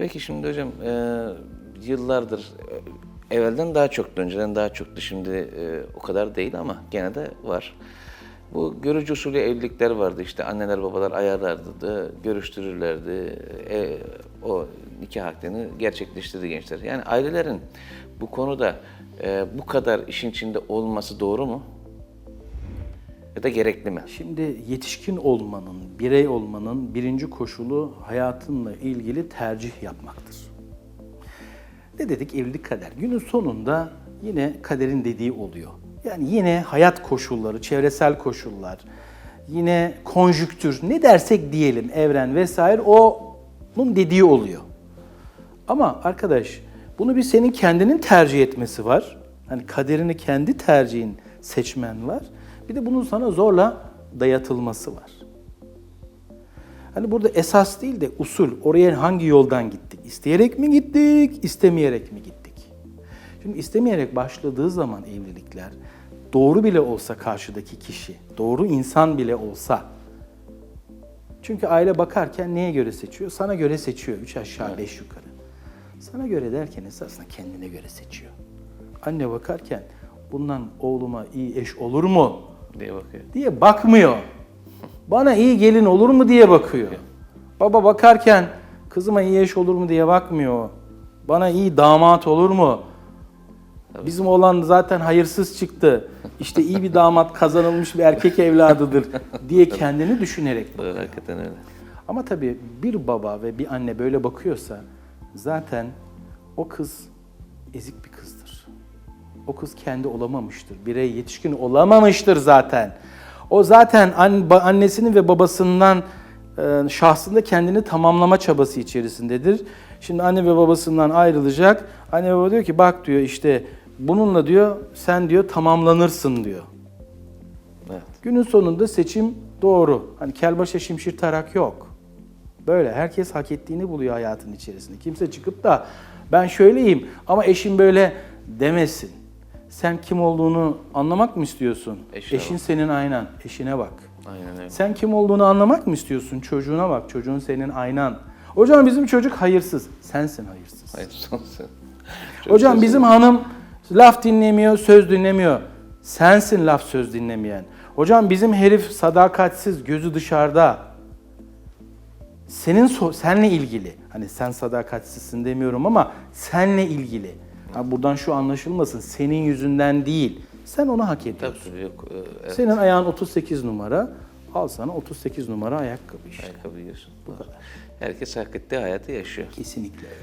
Peki şimdi hocam e, yıllardır e, evvelden daha çoktu, önceden daha çoktu. Şimdi e, o kadar değil ama gene de var. Bu görücü usulü evlilikler vardı işte anneler babalar ayarlardı da görüştürürlerdi. E, o nikah akdini gerçekleştirdi gençler. Yani ailelerin bu konuda e, bu kadar işin içinde olması doğru mu? Ya da gerekli mi? Şimdi yetişkin olmanın, birey olmanın birinci koşulu hayatınla ilgili tercih yapmaktır. Ne dedik? Evlilik kader. Günün sonunda yine kaderin dediği oluyor. Yani yine hayat koşulları, çevresel koşullar, yine konjüktür, ne dersek diyelim, evren vesaire onun dediği oluyor. Ama arkadaş bunu bir senin kendinin tercih etmesi var. Hani kaderini kendi tercihin seçmen var. Bir de bunun sana zorla dayatılması var. Hani burada esas değil de usul. Oraya hangi yoldan gittik? İsteyerek mi gittik, istemeyerek mi gittik? Şimdi istemeyerek başladığı zaman evlilikler doğru bile olsa karşıdaki kişi, doğru insan bile olsa çünkü aile bakarken neye göre seçiyor? Sana göre seçiyor. Üç aşağı beş yukarı. Sana göre derken esasında kendine göre seçiyor. Anne bakarken bundan oğluma iyi eş olur mu diye bakıyor. diye bakmıyor. Bana iyi gelin olur mu diye bakıyor. Baba bakarken kızıma iyi eş olur mu diye bakmıyor. Bana iyi damat olur mu? Bizim oğlan zaten hayırsız çıktı. İşte iyi bir damat kazanılmış bir erkek evladıdır diye kendini düşünerek Doğru, hakikaten öyle. ama tabii bir baba ve bir anne böyle bakıyorsa zaten o kız ezik bir kızdır. O kız kendi olamamıştır. Birey yetişkin olamamıştır zaten. O zaten annesinin ve babasından e, şahsında kendini tamamlama çabası içerisindedir. Şimdi anne ve babasından ayrılacak. Anne ve baba diyor ki bak diyor işte bununla diyor sen diyor tamamlanırsın diyor. Evet. Günün sonunda seçim doğru. Hani kel başa şimşir tarak yok. Böyle herkes hak ettiğini buluyor hayatın içerisinde. Kimse çıkıp da ben şöyleyim ama eşim böyle demesin. Sen kim olduğunu anlamak mı istiyorsun? Eşine Eşin bak. senin aynan. Eşine bak. Aynen öyle. Sen kim olduğunu anlamak mı istiyorsun? Çocuğuna bak. Çocuğun senin aynan. Hocam bizim çocuk hayırsız. Sensin hayırsız. Hayır, son sen. Çok Hocam sözlü. bizim hanım laf dinlemiyor, söz dinlemiyor. Sensin laf söz dinlemeyen. Hocam bizim herif sadakatsiz, gözü dışarıda. Senin so- senle ilgili. Hani sen sadakatsizsin demiyorum ama senle ilgili. Ha buradan şu anlaşılmasın. Senin yüzünden değil. Sen onu hak ediyorsun. tabii yok. e, Evet. Senin ayağın 38 numara. Al sana 38 numara ayakkabı işte. Ayakkabı giyiyorsun. Herkes hak ettiği hayatı yaşıyor. Kesinlikle öyle.